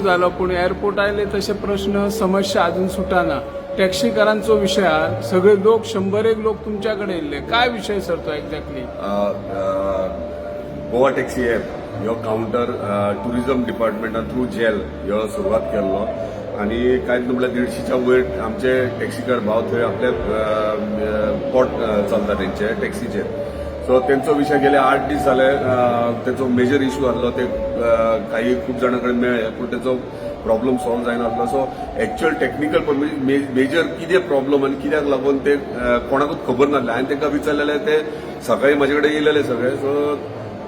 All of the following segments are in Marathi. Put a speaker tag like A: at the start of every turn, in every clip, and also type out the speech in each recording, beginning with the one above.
A: झालं पूण एअरपोर्ट आयले तसे प्रश्न समस्या अजून सुटाना. टॅक्सीकारांचो विषय हा सगळे लोक शंभर एक लोक तुमच्याकडे येले. काय विषय सर तो एक्झॅक्टली
B: गोवा टॅक्सी ॲप ह्यो कावंटर टुरिझम डिपार्टमेंटान थ्रू जेल ह्यो सुरवात केल्लो. आनी कांयच न्हू म्हणल्यार देडशीच्या वयर आमचे टॅक्सीकार भाव थंय आपले पोट चलता तेंचे टॅक्सीचे. सो तेंचो विशय गेले आठ दीस जाले अ, तेचो मेजर इश्यू आसलो ते काही खूप जाणां कडेन मेळ्ळे पूण तेचो प्रॉब्लम सॉल्व जायनासलो सो एक्च्युअल टेक्निकल मेजर कितें प्रॉब्लम आनी कित्याक लागून ते कोणाकूच खबर नासलें हांवें तांकां विचारलेले ते सकाळी म्हाजे कडेन येयलेले सगळे. सो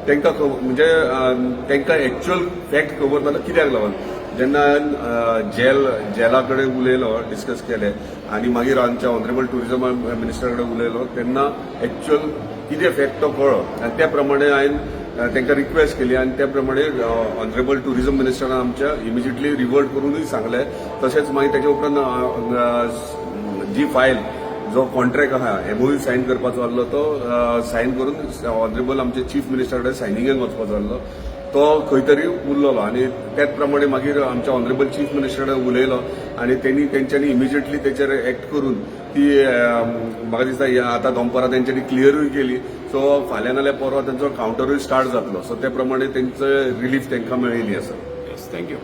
B: तांकां म्हणजे अं, तांकां एक्च्युअल फॅक्ट खबर नासलो कित्याक लागून जेन्ना हांवें जेल जेला कडेन उलयलो डिस्कस केले आनी मागीर आमच्या ऑनरेबल टुरिझम मिनिस्टर कडेन उलयलो तेन्ना एक्च्युअल कितें फॅक्ट तो कळ्ळो. आनी त्या प्रमाणे हांवें तांकां रिक्वेस्ट केली आनी त्या प्रमाणे ऑनरेबल टुरिझम मिनिस्टरान आमच्या इमिजिएटली रिवर्ट करूनय सांगले. तशेंच मागीर ताचे उपरांत जी फायल जो कॉन्ट्रॅक्ट आहा एमओयू सायन करपाचो आसलो तो सायन करून ऑनरेबल आमचे चीफ मिनिस्टर कडेन सायनिंगेक वचपाचो आसलो. तो खंय तरी उरलेलो आनी त्याच प्रमाणे मागीर आमच्या ऑनरेबल चीफ मिनिस्टर कडेन उलयलो आनी तेणी तेंच्यांनी इमिजिएटली तेचेर एक्ट करून ती म्हाका दिसता ह्या आतां दनपारां तेंच्यांनी क्लियरूय केली. सो फाल्यां नाल्यार परवा तेंचो कावंटरूय स्टार्ट जातलो. सो त्या प्रमाणे तेंचो रिलीफ तांकां मेळिल्ली आसा
A: येस थँक्यू